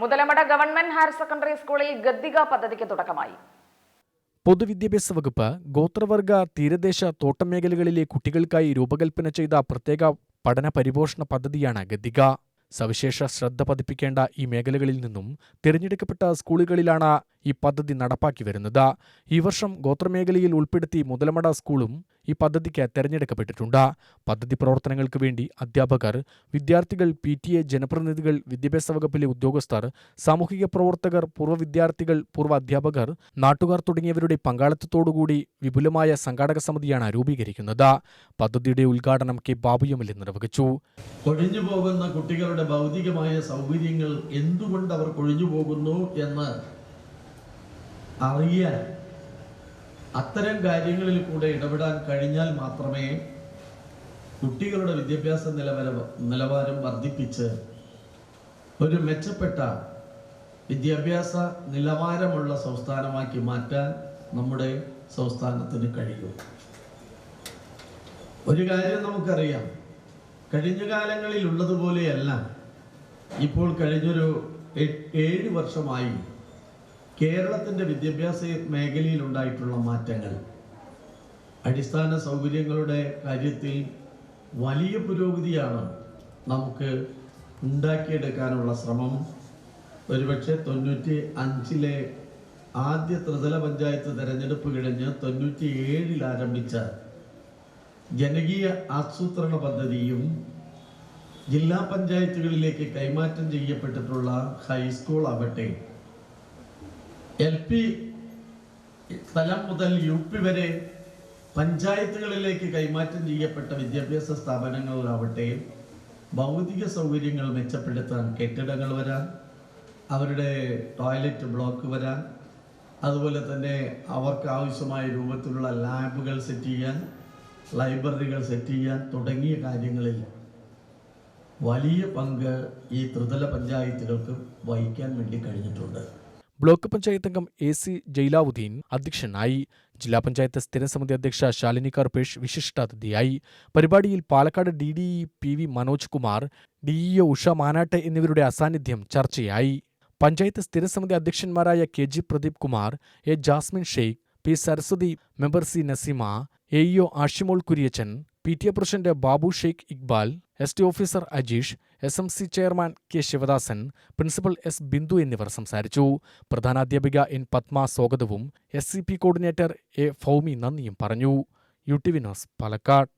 Muthalamada government higher secondary സ്കൂളിൽ ഗദ്ദിക പദ്ധതിക്ക് തുടക്കമായി. പൊതുവിദ്യാഭ്യാസ വകുപ്പ് ഗോത്രവർഗ തീരദേശ തോട്ടം മേഖലകളിലെ കുട്ടികൾക്കായി രൂപകൽപ്പന ചെയ്ത പ്രത്യേക പഠന പരിപോഷണ പദ്ധതിയാണ് ഗദ്ദിക. സവിശേഷ ശ്രദ്ധ പതിപ്പിക്കേണ്ട ഈ മേഖലകളിൽ നിന്നും തിരഞ്ഞെടുക്കപ്പെട്ട സ്കൂളുകളിലാണ് ഈ പദ്ധതി നടപ്പാക്കി വരുന്നത്. ഈ വർഷം ഗോത്രമേഖലയിൽ ഉൾപ്പെടുത്തി മുതലമട സ്കൂളും ഈ പദ്ധതിക്ക് തെരഞ്ഞെടുക്കപ്പെട്ടിട്ടുണ്ട്. പദ്ധതി പ്രവർത്തനങ്ങൾക്ക് വേണ്ടി അധ്യാപകർ വിദ്യാർത്ഥികൾ പി ടി എ ജനപ്രതിനിധികൾ വിദ്യാഭ്യാസ വകുപ്പിലെ ഉദ്യോഗസ്ഥർ സാമൂഹിക പ്രവർത്തകർ പൂർവ വിദ്യാർത്ഥികൾ പൂർവ അധ്യാപകർ നാട്ടുകാർ തുടങ്ങിയവരുടെ പങ്കാളിത്തത്തോടുകൂടി വിപുലമായ സംഘാടക സമിതിയാണ് രൂപീകരിക്കുന്നത്. പദ്ധതിയുടെ ഉദ്ഘാടനം കെ ബാബുയമലി നിർവഹിച്ചു. കൊഴിഞ്ഞു പോകുന്ന കുട്ടികളുടെ ഭൗതികമായ സൗകര്യങ്ങൾ എന്തുകൊണ്ട് അവർ കൊഴിഞ്ഞു പോകുന്നു എന്ന് അറിയാൻ അത്തരം കാര്യങ്ങളിൽ കൂടെ ഇടപെടാൻ കഴിഞ്ഞാൽ മാത്രമേ കുട്ടികളുടെ വിദ്യാഭ്യാസ നിലവാരം നിലവാരം വർദ്ധിപ്പിച്ച് ഒരു മെച്ചപ്പെട്ട വിദ്യാഭ്യാസ നിലവാരമുള്ള സംസ്ഥാനമാക്കി മാറ്റാൻ നമ്മുടെ സംസ്ഥാനത്തിന് കഴിയും. ഒരു കാര്യം നമുക്കറിയാം. കഴിഞ്ഞ കാലങ്ങളിൽ ഉള്ളതുപോലെയല്ല. ഇപ്പോൾ കഴിഞ്ഞൊരു ഏഴ് വർഷമായി കേരളത്തിന്റെ വിദ്യാഭ്യാസ മേഖലയിൽ ഉണ്ടായിട്ടുള്ള മാറ്റങ്ങൾ. അടിസ്ഥാന സൗകര്യങ്ങളുടെ കാര്യത്തിൽ വലിയ പുരോഗതിയാണ് നമുക്ക് ഉണ്ടാക്കിയെടുക്കാനുള്ള ശ്രമം. ഒരുപക്ഷെ തൊണ്ണൂറ്റി അഞ്ചിലെ ആദ്യ ത്രിതല പഞ്ചായത്ത് തെരഞ്ഞെടുപ്പ് കഴിഞ്ഞ് തൊണ്ണൂറ്റി ഏഴിൽ ആരംഭിച്ച ജനകീയ ആസൂത്രണ പദ്ധതിയും ജില്ലാ പഞ്ചായത്തുകളിലേക്ക് കൈമാറ്റം ചെയ്യപ്പെട്ടിട്ടുള്ള ഹൈസ്കൂൾ ആവട്ടെ എൽ പി തലം മുതൽ യു പി വരെ പഞ്ചായത്തുകളിലേക്ക് കൈമാറ്റം ചെയ്യപ്പെട്ട വിദ്യാഭ്യാസ സ്ഥാപനങ്ങളിലാവട്ടെ ഭൗതിക സൗകര്യങ്ങൾ മെച്ചപ്പെടുത്താൻ കെട്ടിടങ്ങൾ വരാൻ അവരുടെ ടോയ്ലറ്റ് ബ്ലോക്ക് വരാൻ അതുപോലെ തന്നെ അവർക്ക് ആവശ്യമായ രൂപത്തിലുള്ള ലാബുകൾ സെറ്റ് ചെയ്യാൻ ലൈബ്രറികൾ സെറ്റ് ചെയ്യാൻ തുടങ്ങിയ കാര്യങ്ങളിൽ വലിയ പങ്ക് ഈ ത്രിതല പഞ്ചായത്തുകൾക്ക് വഹിക്കാൻ വേണ്ടി കഴിഞ്ഞിട്ടുണ്ട്. ബ്ലോക്ക് പഞ്ചായത്ത് അംഗം എ സി ജയിലാവുദ്ദീൻ അധ്യക്ഷനായി. ജില്ലാ പഞ്ചായത്ത് സ്ഥിരം സമിതി അധ്യക്ഷ ശാലിനി കർപ്പേഷ് വിശിഷ്ടാതിഥിയായി. പരിപാടിയിൽ Palakkad D D E P V Manoj Kumar D E O Usha Manatt എന്നിവരുടെ അസാന്നിധ്യം ചർച്ചയായി. പഞ്ചായത്ത് സ്ഥിരം സമിതി അധ്യക്ഷന്മാരായ K G Pradeep Kumar A Jasmine Sheikh P Saraswathi member C Naseema A E O Ashimol Kuriachan P T A president Babu Sheikh Iqbal S T officer Ajeesh S M C chairman K Sivadasan principal S Bindu എന്നിവർ സംസാരിച്ചു. പ്രധാനാധ്യാപിക N Padma സ്വാഗതവും S coordinator A Fowmi നന്ദിയും പറഞ്ഞു. U T Vinos Palakkad.